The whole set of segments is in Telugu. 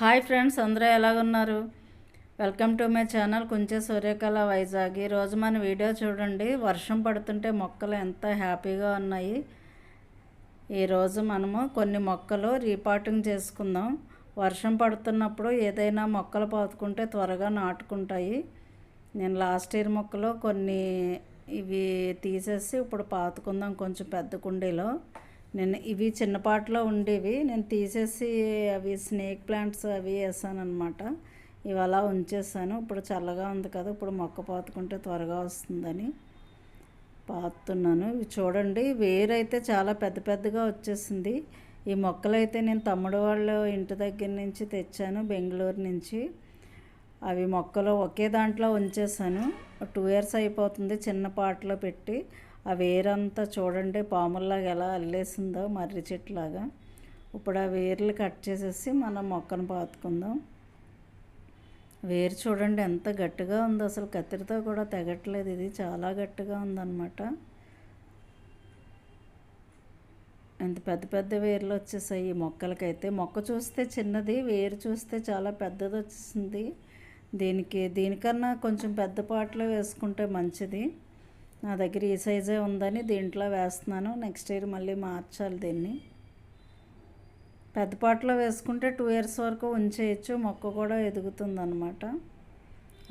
హాయ్ ఫ్రెండ్స్ అందరూ ఎలాగున్నారు? వెల్కమ్ టు మై ఛానల్ కొంచెం సూర్యకళ వైజాగ్. ఈరోజు మన వీడియో చూడండి. వర్షం పడుతుంటే మొక్కలు ఎంత హ్యాపీగా ఉన్నాయి. ఈరోజు మనము కొన్ని మొక్కలు రీపాటింగ్ చేసుకుందాం. వర్షం పడుతున్నప్పుడు ఏదైనా మొక్కలు పాతుకుంటే త్వరగా నాటుకుంటాయి. నేను లాస్ట్ ఇయర్ మొక్కలు కొన్ని ఇవి తీసేసి ఇప్పుడు పాతుకుందాం కొంచెం పెద్ద కుండీలో. నేను ఇవి చిన్నపాట్లో ఉండేవి. నేను తీసేసి అవి స్నేక్ ప్లాంట్స్ అవి వేసాను ఇవి అలా ఉంచేసాను. ఇప్పుడు చల్లగా ఉంది కదా ఇప్పుడు మొక్క పాతుకుంటే త్వరగా వస్తుందని పాతున్నాను. ఇవి చూడండి వేరైతే చాలా పెద్ద పెద్దగా వచ్చేసింది. ఈ మొక్కలైతే నేను తమ్ముడు వాళ్ళ ఇంటి దగ్గర నుంచి తెచ్చాను బెంగళూరు నుంచి. అవి మొక్కలు ఒకే దాంట్లో ఉంచేసాను. టూ ఇయర్స్ అయిపోతుంది చిన్న పాటలో పెట్టి. ఆ వేరంతా చూడండి పాముల్లాగా ఎలా అల్లేసిందో మర్రి చెట్లాగా ఇప్పుడు ఆ వేర్లు కట్ చేసేసి మనం మొక్కను పాతుకుందాం. వేరు చూడండి ఎంత గట్టిగా ఉందో. అసలు కత్తిరితో కూడా తెగట్లేదు. ఇది చాలా గట్టిగా ఉందన్నమాట. ఎంత పెద్ద పెద్ద వేర్లు వచ్చేసాయి. ఈ మొక్కలకైతే మొక్క చూస్తే చిన్నది వేరు చూస్తే చాలా పెద్దది వచ్చేసింది. దీనికి దీనికన్నా కొంచెం పెద్ద పాటలో వేసుకుంటే మంచిది. నా దగ్గర ఈ సైజే ఉందని దీంట్లో వేస్తున్నాను. నెక్స్ట్ ఇయర్ మళ్ళీ మార్చాలి దీన్ని. పెద్ద పాటలో వేసుకుంటే టూ ఇయర్స్ వరకు ఉంచేయచ్చు. మొక్క కూడా ఎదుగుతుందనమాట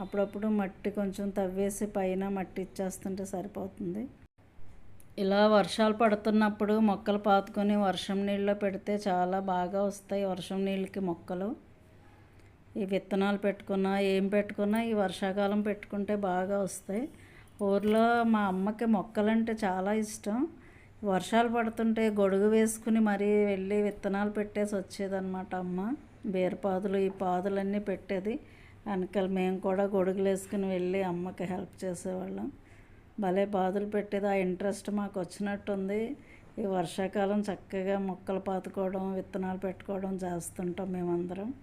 అప్పుడప్పుడు మట్టి కొంచెం తవ్వేసి పైన మట్టి ఇచ్చేస్తుంటే సరిపోతుంది. ఇలా వర్షాలు పడుతున్నప్పుడు మొక్కలు పాతుకొని వర్షం నీళ్ళలో పెడితే చాలా బాగా వస్తాయి వర్షం నీళ్ళకి మొక్కలు. ఈ విత్తనాలు పెట్టుకున్నా ఏం పెట్టుకున్నా ఈ వర్షాకాలం పెట్టుకుంటే బాగా వస్తాయి. ఊర్లో మా అమ్మకి మొక్కలంటే చాలా ఇష్టం. వర్షాలు పడుతుంటే గొడుగు వేసుకుని మరీ వెళ్ళి విత్తనాలు పెట్టేసి వచ్చేదన్నమాట అమ్మ. బీరపాదులు ఈ పాదులన్నీ పెట్టేది. వెనకాల మేము కూడా గొడుగులు వేసుకుని వెళ్ళి అమ్మకి హెల్ప్ చేసేవాళ్ళం. భలే పాదులు పెట్టేది. ఆ ఇంట్రెస్ట్ మాకు వచ్చినట్టుంది. ఈ వర్షాకాలం చక్కగా మొక్కలు పాతుకోవడం విత్తనాలు పెట్టుకోవడం చేస్తుంటాం మేమందరం.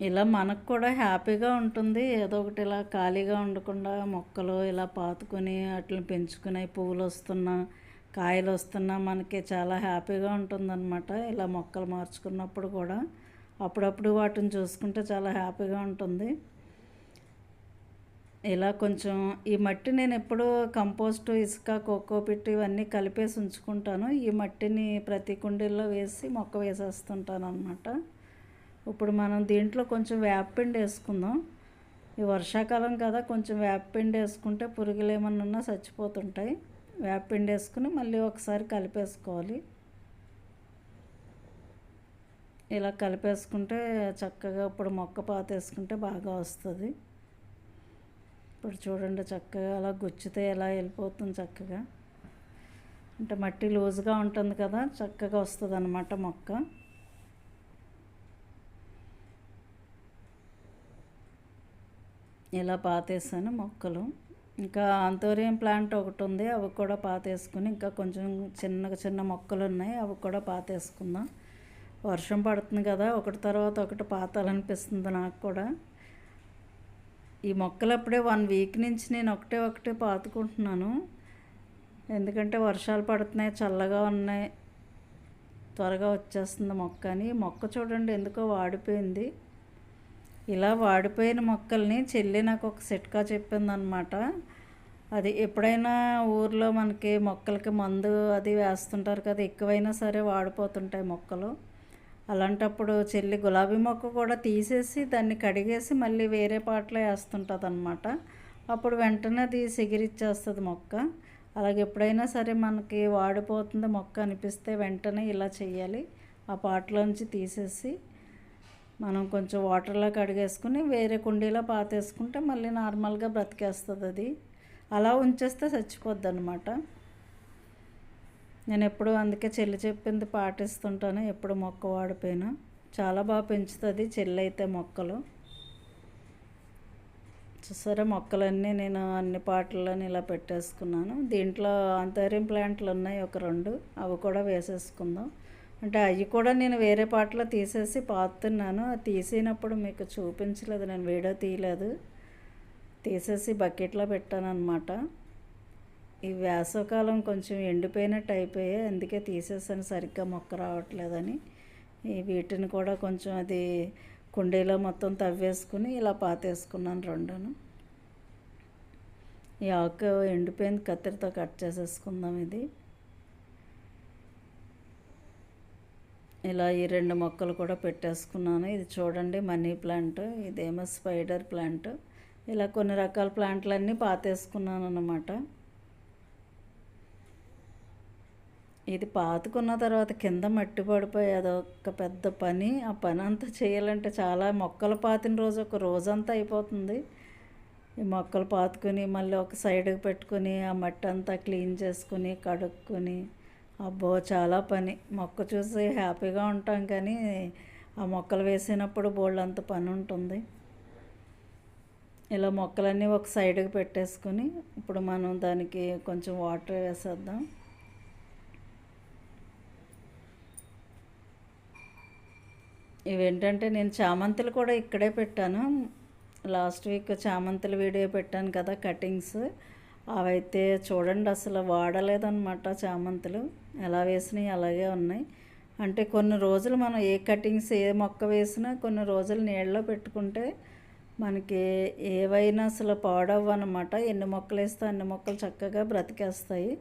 ఇలా మనకు కూడా హ్యాపీగా ఉంటుంది. ఏదో ఒకటి ఇలా ఖాళీగా ఉండకుండా మొక్కలు ఇలా పాతుకొని వాటిని పెంచుకునే పువ్వులు వస్తున్నా కాయలు వస్తున్నా మనకి చాలా హ్యాపీగా ఉంటుందన్నమాట. ఇలా మొక్కలు మార్చుకున్నప్పుడు కూడా అప్పుడప్పుడు వాటిని చూసుకుంటే చాలా హ్యాపీగా ఉంటుంది. ఇలా కొంచెం ఈ మట్టి నేను ఎప్పుడూ కంపోస్టు ఇసుక కోకో కోకోపిట్ ఇవన్నీ కలిపేసి ఉంచుకుంటాను. ఈ మట్టిని ప్రతి కుండీల్లో వేసి మొక్క వేసేస్తుంటాను అనమాట ఇప్పుడు మనం దీంట్లో కొంచెం వేపపిండి వేసుకుందాం. ఈ వర్షాకాలం కదా కొంచెం వేపపిండి వేసుకుంటే పురుగులు ఏమన్నా ఉన్నా చచ్చిపోతుంటాయి. వేపపిండి వేసుకుని మళ్ళీ ఒకసారి కలిపేసుకోవాలి. ఇలా కలిపేసుకుంటే చక్కగా ఇప్పుడు మొక్క పాత వేసుకుంటే బాగా వస్తుంది. ఇప్పుడు చూడండి చక్కగా అలా గుచ్చితే ఎలా వెళ్ళిపోతుంది చక్కగా. అంటే మట్టి లూజ్గా ఉంటుంది కదా చక్కగా వస్తుంది అన్నమాట మొక్క. ఇలా పాతేసాను మొక్కలు. ఇంకా ఆంతోరియం ప్లాంట్ ఒకటి ఉంది అవి కూడా పాతేసుకుని ఇంకా కొంచెం చిన్న చిన్న మొక్కలు ఉన్నాయి అవి కూడా పాతేసుకుందాం. వర్షం పడుతుంది కదా ఒకటి తర్వాత ఒకటి పాతాలనిపిస్తుంది నాకు కూడా. ఈ మొక్కలు అప్పుడే వన్ వీక్ నుంచి నేను ఒకటే ఒకటే పాతుకుంటున్నాను. ఎందుకంటే వర్షాలు పడుతున్నాయి చల్లగా ఉన్నాయి. త్వరగా వచ్చేస్తుంది మొక్క అని. మొక్క చూడండి ఎందుకో వాడిపోయింది. ఇలా వాడిపోయిన మొక్కల్ని చెల్లి నాకు ఒక సిట్కా చెప్పిందనమాట అది ఎప్పుడైనా ఊర్లో మనకి మొక్కలకి మందు అది వేస్తుంటారు కదా ఎక్కువైనా సరే వాడిపోతుంటాయి మొక్కలు. అలాంటప్పుడు చెల్లి గులాబీ మొక్క కూడా తీసేసి దాన్ని కడిగేసి మళ్ళీ వేరే పాటలో వేస్తుంటుంది అనమాట అప్పుడు వెంటనే అది సిగిరిచ్చేస్తుంది మొక్క. అలాగే ఎప్పుడైనా సరే మనకి వాడిపోతుంది మొక్క అనిపిస్తే వెంటనే ఇలా చేయాలి ఆ పాటలోంచి తీసేసి మనం కొంచెం వాటర్లో కడిగేసుకుని వేరే కుండీలో పాతేసుకుంటే మళ్ళీ నార్మల్గా బ్రతికేస్తుంది అది. అలా ఉంచేస్తే చచ్చిపోద్ది అనమాట నేను ఎప్పుడు అందుకే చెల్లి చెప్పింది పాటిస్తుంటాను ఎప్పుడు మొక్క వాడిపోయినా. చాలా బాగా పెంచుతుంది చెల్లి అయితే మొక్కలు. చూసారా మొక్కలన్నీ నేను అన్ని పాటల్లోని ఇలా పెట్టేసుకున్నాను. దీంట్లో అంతర్యం ప్లాంట్లు ఉన్నాయి ఒక రెండు అవి కూడా వేసేసుకుందాం. అంటే అవి కూడా నేను వేరే పాటలో తీసేసి పాతున్నాను అది తీసినప్పుడు మీకు చూపించలేదు నేను వీడియో తీయలేదు. తీసేసి బకెట్లో పెట్టాను అనమాట ఈ వేసవకాలం కొంచెం ఎండిపోయినట్టు అయిపోయాయి అందుకే తీసేసాను సరిగ్గా మొక్క రావట్లేదని. ఈ వీటిని కూడా కొంచెం అది కుండీలో మొత్తం తవ్వేసుకుని ఇలా పాతేసుకున్నాను రెండును. ఈ ఆకు ఎండిపోయింది కత్తిరితో కట్ చేసేసుకుందాం ఇది. ఇలా ఈ రెండు మొక్కలు కూడా పెట్టేసుకున్నాను. ఇది చూడండి మనీ ప్లాంట్ ఇదేమో స్పైడర్ ప్లాంట్. ఇలా కొన్ని రకాల ప్లాంట్లన్నీ పాతేసుకున్నాను అన్నమాట. ఇది పాతుకున్న తర్వాత కింద మట్టి పడిపోయి అదొక పెద్ద పని. ఆ పని అంతా చేయాలంటే చాలా మొక్కలు పాతిన రోజు ఒక రోజంతా అయిపోతుంది. ఈ మొక్కలు పాతుకొని మళ్ళీ ఒక సైడ్కి పెట్టుకొని ఆ మట్టి అంతా క్లీన్ చేసుకుని కడుక్కొని అబ్బో చాలా పని. మొక్క చూసి హ్యాపీగా ఉంటాం కానీ ఆ మొక్కలు వేసినప్పుడు బోల్డ్ అంత పని ఉంటుంది. ఇలా మొక్కలన్నీ ఒక సైడ్కి పెట్టేసుకుని ఇప్పుడు మనం దానికి కొంచెం వాటర్ వేసేద్దాం. ఇవేంటంటే నేను చామంతులు కూడా ఇక్కడే పెట్టాను. లాస్ట్ వీక్ చామంతుల వీడియో పెట్టాను కదా కటింగ్స్. అవైతే చూడండి అసలు వాడలేదన్నమాట చామంతులు. ఎలా వేసినాయి అలాగే ఉన్నాయి. అంటే కొన్ని రోజులు మనం ఏ కటింగ్స్ ఏ మొక్క వేసినా కొన్ని రోజులు నీళ్ళలో పెట్టుకుంటే మనకి ఏవైనా అసలు పాడవన్నమాట ఎన్ని మొక్కలు వేస్తే అన్ని మొక్కలు చక్కగా బ్రతికేస్తాయి.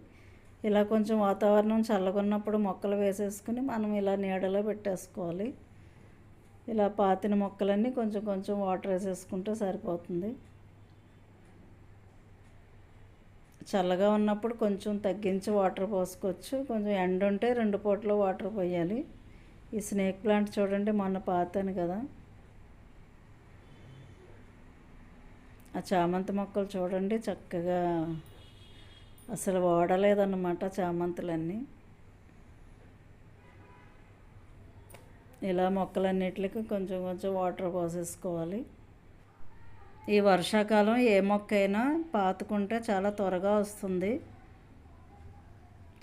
ఇలా కొంచెం వాతావరణం చల్లగా ఉన్నప్పుడు మొక్కలు వేసేసుకుని మనం ఇలా నీడలో పెట్టేసుకోవాలి. ఇలా పాతిన మొక్కలన్నీ కొంచెం కొంచెం వాటర్ వేసేసుకుంటే సరిపోతుంది. చల్లగా ఉన్నప్పుడు కొంచెం తగ్గించి వాటర్ పోసుకోవచ్చు. కొంచెం ఎండ ఉంటే రెండు పూటలు వాటర్ పోయాలి. ఈ స్నేక్ ప్లాంట్ చూడండి మొన్న పాతాను కదా. ఆ చామంతి మొక్కలు చూడండి చక్కగా అసలు వాడలేదన్నమాట చామంతులన్నీ. ఇలా మొక్కలన్నిటికి కొంచెం కొంచెం వాటర్ పోసేసుకోవాలి. ఈ వర్షాకాలం ఏ మొక్క అయినా పాతుకుంటే చాలా త్వరగా వస్తుంది.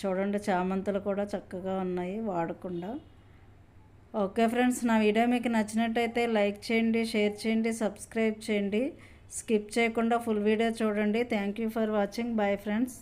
చూడండి చామంతులు కూడా చక్కగా ఉన్నాయి వాడకుండా. ఓకే ఫ్రెండ్స్ నా వీడియో మీకు నచ్చినట్టయితే లైక్ చేయండి షేర్ చేయండి సబ్స్క్రైబ్ చేయండి. స్కిప్ చేయకుండా ఫుల్ వీడియో చూడండి. Thank you for watching. Bye friends.